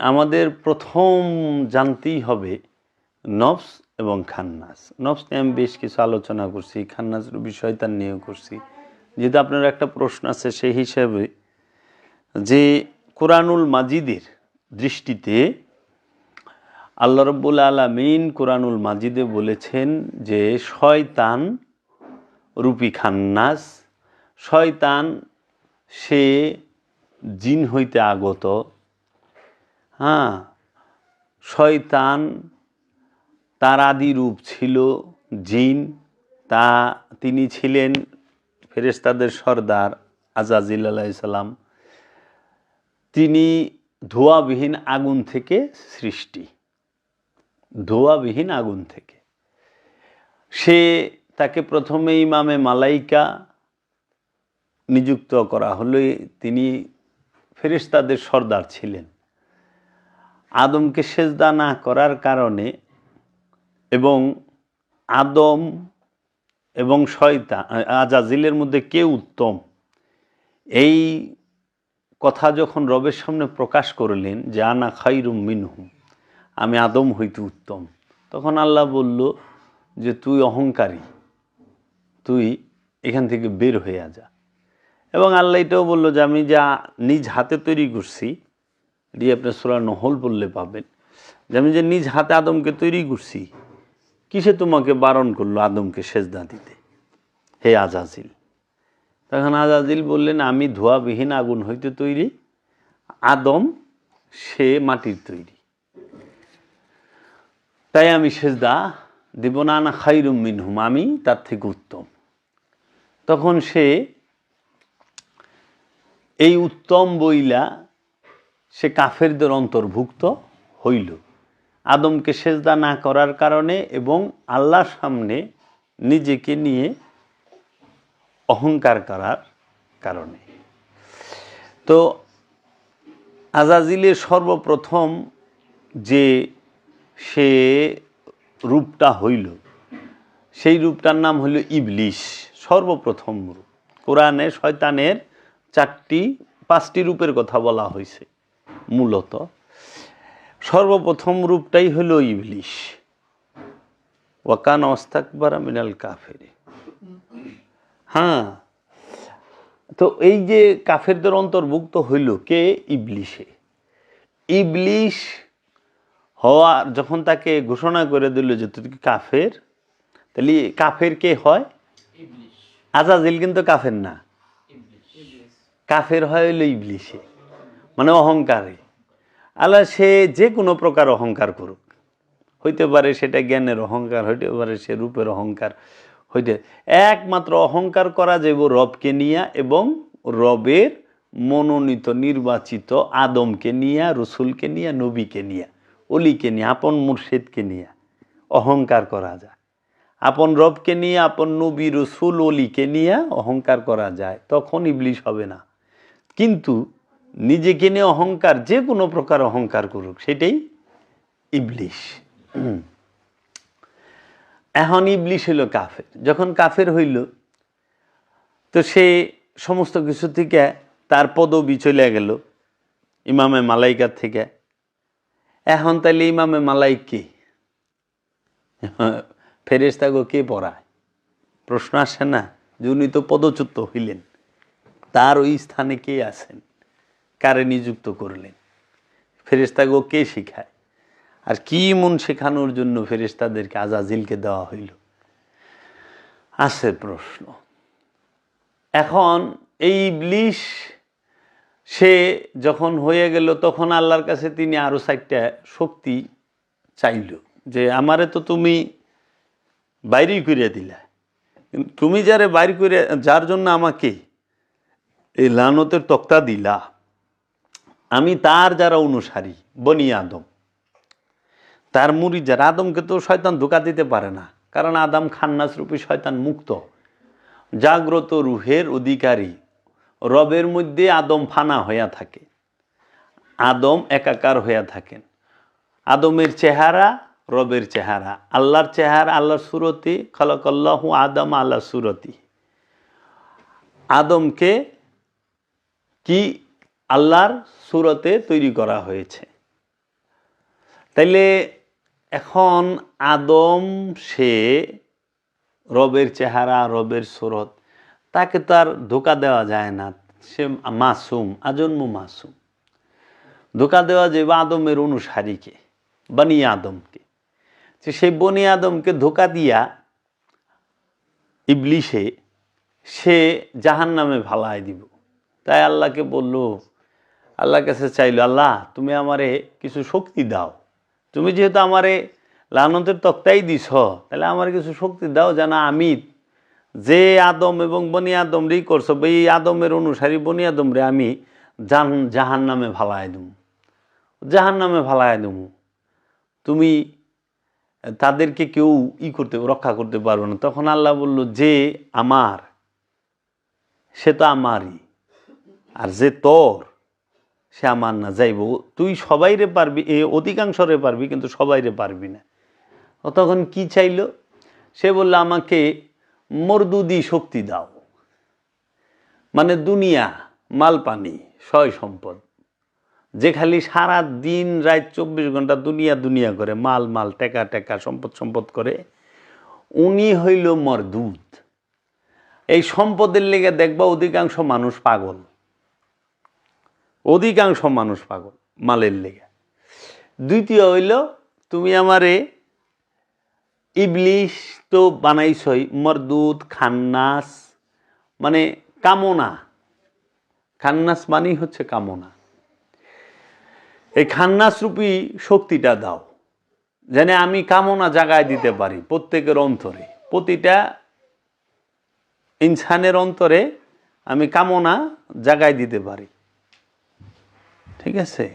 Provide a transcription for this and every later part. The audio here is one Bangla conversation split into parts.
আমাদের প্রথম জানতেই হবে নফস এবং খান্নাস। নফস নিয়ে আমি বেশ কিছু আলোচনা করছি খান্নাস বিষয় তার নিয়েও করছি। যেহেতু আপনার একটা প্রশ্ন আছে সেই হিসাবে যে কোরআনুল মাজিদের দৃষ্টিতে আল্লাহ রব্বুল আলমিন কোরআনুল মাজিদে বলেছেন যে শয়তান রূপী খান্নাস শয়তান সে জিন হইতে আগত হ্যাঁ শয়তান তার আদি রূপ ছিল জিন। তা তিনি ছিলেন ফেরেশতাদের সর্দার আজাজিল আলাইসাল্লাম তিনি ধোয়াবিহীন আগুন থেকে সৃষ্টি। ধোয়াবিহীন আগুন থেকে। সে তাকে প্রথমে ইমামে মালাইকা নিযুক্ত করা হলে তিনি ফেরেশতাদের সর্দার ছিলেন। আদমকে সেজদা না করার কারণে এবং আদম এবং শয়তা আজাজিলের মধ্যে কে উত্তম? এই কথা যখন রবের সামনে প্রকাশ করলেন যে, আনা খাইরুম মিনহুম আমি আদম হইতে উত্তম। তখন আল্লাহ বলল যে, তুই অহংকারী, তুই এখান থেকে বের হয়ে যা। এবং আল্লাহ এটাও বলল যে, আমি যা নিজ হাতে তৈরি করছি এটি আপনার সুরা নহল বললে পাবেন। যে আমি যে নিজ হাতে আদমকে তৈরি করছি, কিসে তোমাকে বারণ করল আদমকে সেজদা দিতে? হে আজাজিল। তখন আজাজিল বললেন, আমি ধোয়াবিহীন আগুন হইতে তৈরি, আদম সে মাটির তৈরি। তাই আমি সেজদা দেব না না খাইরুম মিনহুম, আমি তার থেকে উত্তম। তখন সে এই উত্তম বইলা সে কাফেরদের অন্তর্ভুক্ত হইল। আদমকে সেজদা না করার কারণে এবং আল্লাহর সামনে নিজেকে নিয়ে অহংকার করার কারণে। তো আজাজিলের সর্বপ্রথম যে সে রূপটা হইল, সেই রূপটার নাম হইল ইবলিশ, সর্বপ্রথম রূপ। কোরআনে শয়তানের চারটি, পাঁচটি রূপের কথা বলা হয়েছে মূলত। সর্বপ্রথম রূপটাই হলো ইবলিশ। ওয়াকান অস্তাকবার মিনাল কাফের। হ্যাঁ তো এই যে কাফেরদের অন্তর্ভুক্ত হইল কে? ইবলিশে। ইবলিশ হওয়ার যখন তাকে ঘোষণা করে দিল যে তুই কাফের তাহলে কাফের কে হয়? আজাজিল কিন্তু কাফের না। কাফের হয় হইল ইবলিশে। মানে অহংকারে। আল্লাহ সে যে কোনো প্রকার অহংকার করুক। হইতে পারে সেটা জ্ঞানের অহংকার, হইতে পারে সে রূপের অহংকার। হইতে একমাত্র অহংকার করা যাব রবকে নিয়া এবং রবের মনোনীত, নির্বাচিত আদমকে নিয়া, রসুলকে নিয়া, নবীকে নিয়া, অলিকে নিয়ে, আপন মুর্শিদকে নিয়ে অহংকার করা যায়। আপন রবকে নিয়ে, আপন নবী, রসুল, অলিকে নিয়ে অহংকার করা যায়। তখন ইবলিশ হবে না। কিন্তু নিজেকে নিয়ে অহংকার, যে কোনো প্রকার অহংকার করুক, সেটাই ইবলিশ। এখন ইবলিশ হইল কাফের। যখন কাফের হইল, তো সে সমস্ত কিছু থেকে তার পদবি চলে গেল, ইমামে মালাইকার থেকে। এখন তাহলে ইমামে মালাইক কে? ফেরেস্তাগো কে পড়ায়? প্রশ্ন আসে না যে উনি তো পদচ্যুত হইলেন। তার ওই স্থানে কে আছেন? কারে নিযুক্ত করলেন? ফেরেস্তাগো কে শিখায়? আর কি মন শেখানোর জন্য ফেরেস্তাদেরকে আজাজিলকে দেওয়া হইল? আছে প্রশ্ন। এখন এই ইবলিশ, সে যখন হয়ে গেল, তখন আল্লাহর কাছে তিনি আরও চারটা শক্তি চাইল যে, আমারে তো তুমি বাইরেই করে দিলা। তুমি যারে বাইর করে যার জন্য আমাকে এই লানতের তক্তা দিলা। আমি তার যারা অনুসারী, বনি আদম। তার মুড়ি যারা আদমকে তো শয়তান ধোকা দিতে পারে না। কারণ আদম খান্নাস রূপী শয়তান মুক্ত। জাগ্রত রুহের অধিকারী। রবের মধ্যে আদম ফানা হইয়া থাকে। আদম একাকার হইয়া থাকেন। আদমের চেহারা রবের চেহারা। আল্লাহর চেহারা, আল্লাহর সুরতি, খলকল্লাহু আদম আল্লাহ সুরতি। আদমকে কি আল্লাহর সুরতে তৈরি করা হয়েছে। তাইলে এখন আদম, সে রবের চেহারা, রবের সুরত, তাকে তো আর ধোকা দেওয়া যায় না। সে মাসুম, আজন্ম মাসুম। ধোকা দেওয়া যাবে আদমের অনুসারীকে, বনি আদমকে। যে সেই বনি আদমকে ধোকা দিয়া ইবলিশে সে জাহান নামে ভালায় দিব। তাই আল্লাহকে বলল আল্লাহর কাছে চাইল, আল্লাহ, তুমি আমারে কিছু শক্তি দাও। তুমি যেহেতু আমারে লানতের তক্তাই দিছ, তাহলে আমার কিছু শক্তি দাও যেন আমি যে আদম এবং বনি আদম রেই করছ এই আদমের অনুসারী বনি আদম রে আমি জান জাহান নামে ভালায় দেবো জাহান নামে ভালায় দেবো তুমি তাদেরকে কেউ ই করতে, রক্ষা করতে পারবে না। তখন আল্লাহ বলল, যে আমার, সে তো আমারই, আর যে তোর সে আমার না, যাইব। তুই সবাইরে পারবি, এ অধিকাংশরে পারবি, কিন্তু সবাইরে পারবি না। ও তখন কি চাইলো? সে বলল, আমাকে মরদুদি শক্তি দাও। মানে দুনিয়া মাল পানি সয় সম্পদ যে খালি সারা দিন রাত চব্বিশ ঘণ্টা দুনিয়া দুনিয়া করে, মাল মাল, টেকা টেকা, সম্পদ সম্পদ করে, উনি হইল মরদুদ। এই সম্পদের লেগে দেখবা অধিকাংশ মানুষ পাগল। অধিকাংশ মানুষ পাগল, মালের লেগে। দ্বিতীয় হইল, তুমি আমারে ইবলিশ তো বানাইছই, মরদুদ, খান্নাস মানে কামনা। খান্নাস মানেই হচ্ছে কামনা। এই খান্নাস রূপী শক্তিটা দাও, যেন আমি কামনা জাগায় দিতে পারি প্রত্যেকের অন্তরে। প্রতিটা ইনসানের অন্তরে আমি কামনা জাগায় দিতে পারি। ঠিক আছে?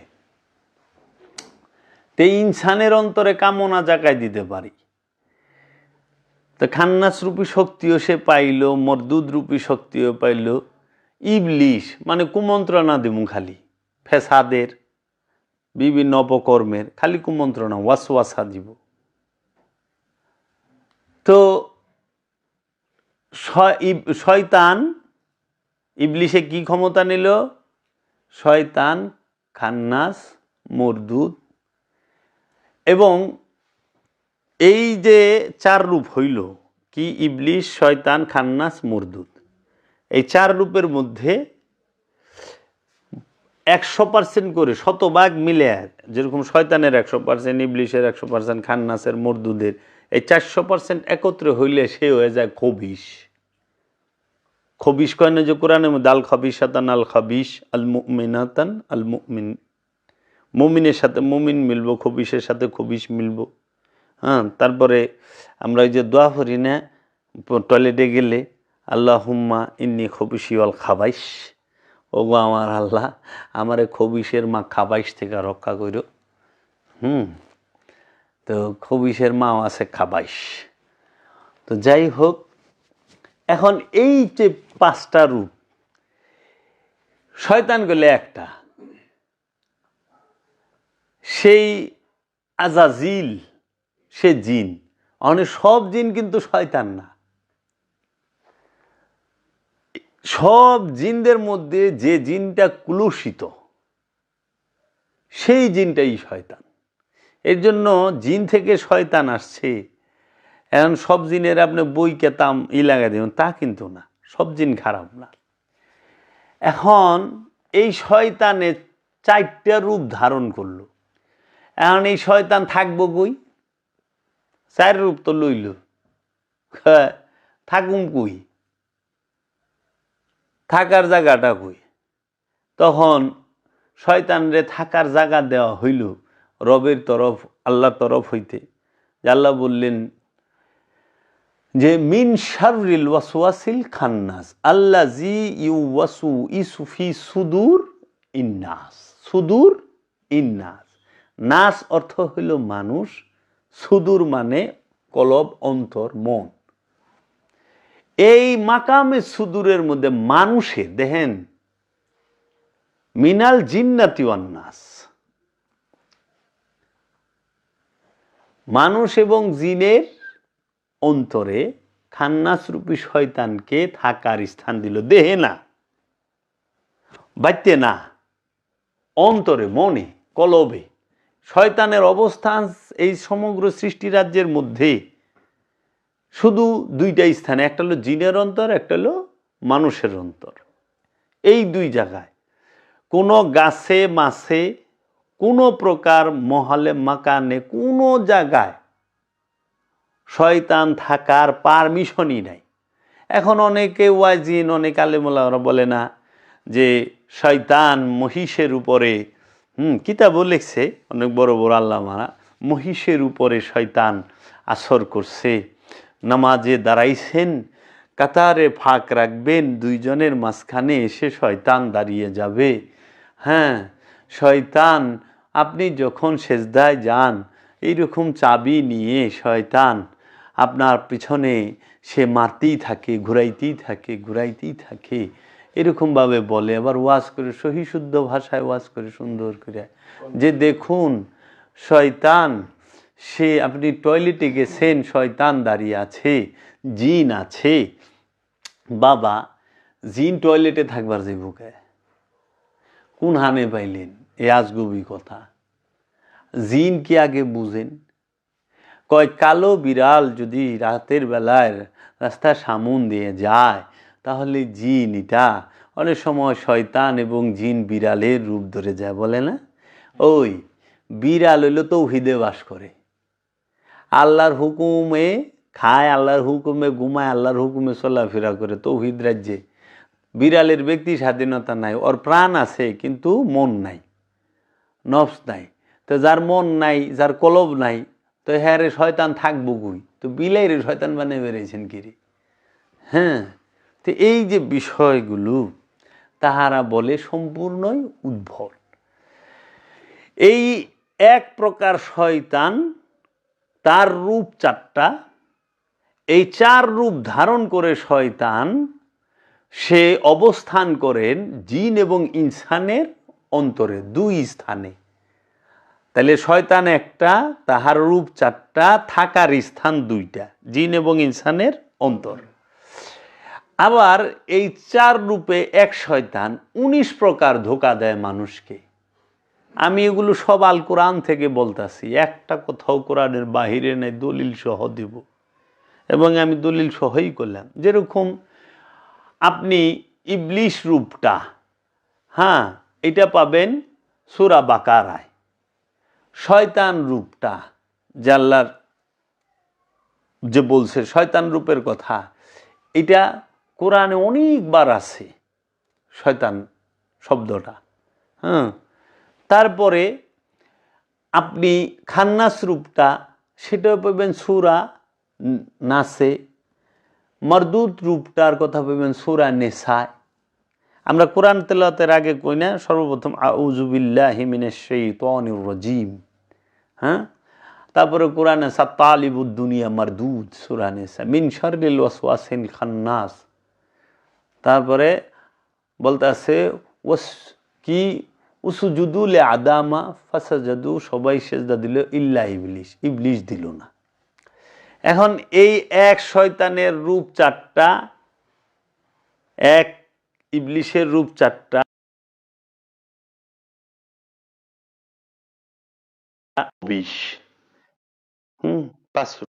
তে ইনসানের অন্তরে কামনা জাগায় দিতে পারি। তো খান্নাস রূপী শক্তিও সে পাইল মরদুদ রূপী শক্তিও পাইল। ইবলিশ মানে কুমন্ত্রণা দিমু খালি, ফেসাদের, বিভিন্ন অপকর্মের, খালি কুমন্ত্রণা ওয়াস ওয়াসওয়াসা দিব। তো শয়তান, ইবলিশে কি ক্ষমতা নিল? শয়তান খান্নাস, মরদুদ এবং এই যে চার রূপ হইল, কি ইবলিশ, শয়তান, খান্নাস, মরদুদ, এই চার রূপের মধ্যে একশো পার্সেন্ট করে শতভাগ মিলে যেরকম শয়তানের একশো পার্সেন্ট ইবলিশের একশো পার্সেন্ট খান্নাসের, মরদুদের, এই চারশো পার্সেন্ট একত্রে হইলে সে হয়ে যায় খবিস খবিস কয় না যে কোরআনের মধ্যে, আল খাবিসাতান আল খাবিস আল মুমিনাতান আল মুমিন। মুমিনের সাথে মুমিন মিলবো খবিসের সাথে খবিস মিলবো। হ্যাঁ তারপরে আমরা ওই যে দোয়া করি না, টয়লেটে গেলে আল্লাহ হুম্মা ইন্নি খবিসি অল খাবাইস ও গো আমার আল্লাহ, আমারে খবিসের মা খাবাইস থেকে রক্ষা করো হুম, তো খবিসের মাও আছে খাবাইস তো যাই হোক, এখন এই যে পাঁচটা রূপ। শয়তান গেলে একটা। সেই আজাজিল, সে জিন। অনেক সব জিন কিন্তু শয়তান না। সব জিনদের মধ্যে যে জিনটা কুলুষিত, সেই জিনটাই শয়তান। এর জন্য জিন থেকে শয়তান আসছে। এখন সব জিনের আপনি বই কেতাম ই লাগাই দেবেন, তা কিন্তু না। সব জিন খারাপ না। এখন এই শয়তানে চারটা রূপ ধারণ করল। এখন এই শয়তান থাকব কই? চার রূপ তো লইল। হ্যাঁ, থাকুম কই? থাকার জায়গাটা কই? তখন শয়তানরে থাকার জায়গা দেওয়া হইল রবের তরফ আল্লাহর তরফ হইতে। আল্লাহ বললেন যে মিন শাররিল ওয়াসওয়াসিল খান্নাস আল্লাহ জি ইউ ওয়াসু ইসুফি সুদূর ইন্নাস সুদূর ইন্নাস। নাস অর্থ হইল মানুষ, সুদূর মানে কলব, অন্তর, মন। এই মাকামে সুদূরের মধ্যে মানুষের দেখেন, মিনাল জিন্নাতি নাস মানুষ এবং জিনের অন্তরে খান্নাস রূপী শয়তানকে থাকার স্থান দিল। দেহে না বাড়তে না, অন্তরে মনে, কলবে। শয়তানের অবস্থান এই সমগ্র সৃষ্টি রাজ্যের মধ্যে শুধু দুইটা স্থানে, একটা হলো জিনের অন্তর, একটা হলো মানুষের অন্তর। এই দুই জায়গায় কোনো গাছে, মাছে কোনো প্রকার মহালে, মাকানে কোনো জায়গায় শয়তান থাকার পারমিশনই নাই। এখন অনেকে ওয়াজিন, অনেক আলেমুল্লাহরা বলে না যে শয়তান মহিষের উপরে, হুম, কিতাবও লিখছে, অনেক বড় বড় আল্লামারা, মহিষের উপরে শয়তান আসর করছে, নামাজে দাঁড়াইছেন, কাতারে ফাঁক রাখবেন, দুইজনের মাঝখানে এসে শয়তান দাঁড়িয়ে যাবে। হ্যাঁ শয়তান, আপনি যখন সেজদায় যান, এইরকম চাবি নিয়ে শয়তান আপনার পিছনে সে মারতেই থাকে, ঘুরাইতেই থাকে ঘুরাইতেই থাকে। এরকমভাবে বলে, আবার ওয়াজ করে, সহি শুদ্ধ ভাষায় ওয়াজ করে, সুন্দর করে। যে দেখুন, শয়তান, সে আপনি টয়লেটে গেছেন, শয়তান দাঁড়িয়ে আছে, জিন আছে। বাবা, জিন টয়লেটে থাকবার যে কোন হানে পাইলেন? এ আজগুবি কথা। জিন কি আগে বুঝেন? কয়, কালো বিড়াল যদি রাতের বেলায় রাস্তা সামুন দিয়ে যায়, তাহলে জিন এটা অনেক সময় শয়তান এবং জিন বিড়ালের রূপ ধরে যায়, বলে না? ওই, বিড়াল হইল তৌহিদে বাস করে। আল্লাহর হুকুমে খায়, আল্লাহর হুকুমে ঘুমায়, আল্লাহর হুকুমে চলাফেরা করে তৌহিদ রাজ্যে। বিড়ালের ব্যক্তি স্বাধীনতা নাই, ওর প্রাণ আছে কিন্তু মন নাই, নফস নাই। তো যার মন নাই, যার কলব নাই তো হ্যাঁ রে, শয়তান থাকব গুই তো বিলাই রে, শয়তান বানিয়ে বেরিয়েছেন কিরে হ্যাঁ তো এই যে বিষয়গুলো, তাহারা বলে সম্পূর্ণই উদ্ভট। এই এক প্রকার শয়তান তার রূপ চারটা, এই চার রূপ ধারণ করে শয়তান, সে অবস্থান করেন জিন এবং ইনসানের অন্তরে, দুই স্থানে। তাহলে শয়তান একটা, তাহার রূপ চারটা, থাকার স্থান দুইটা, জিন এবং ইনসানের অন্তর। আবার এই চার রূপে এক শয়তান, উনিশ প্রকার ধোকা দেয় মানুষকে। আমি এগুলো সব আল কোরআন থেকে বলতাছি, একটা কোথাও কোরআনের বাহিরে নেই, দলিল সহ দিব। এবং আমি দলিল সহই করলাম। যেরকম আপনি ইবলিশ রূপটা হ্যাঁ এটা পাবেন সুরা বাকারায়। শয়তান রূপটা, জাল্লার যে বলছে শয়তান রূপের কথা, এটা কোরআনে অনেকবার আছে, শয়তান শব্দটা হ্যাঁ? তারপরে আপনি খান্নাস রূপটা, সেটাও পাবেন সুরা নাসে মরদুত রূপটার কথা পাবেন সুরা নেশায় আমরা কোরআন তেলাতের আগে কই না, সর্বপ্রথম আউজুবিল্লাহ হিমিনের সেই তনির রজিম। হ্যাঁ? তারপরে কোরআনে সাত্তালিবুদ্দুনিয়া মারদুদ, সুরা নেশা মিন শররিল ওয়াসওয়াসিন খান্নাস। তারপরে বলতে আছে ওস কি? উসুজুদুল আদামা, ফাসাজাদু, সবাই সেজদা দিল ইল্লা ইবলিশ ইবলিশ দিল না। এখন এই এক শয়তানের রূপ চারটা, এক ইবলিশের রূপ চারটা বিশ হুম পাঁচশো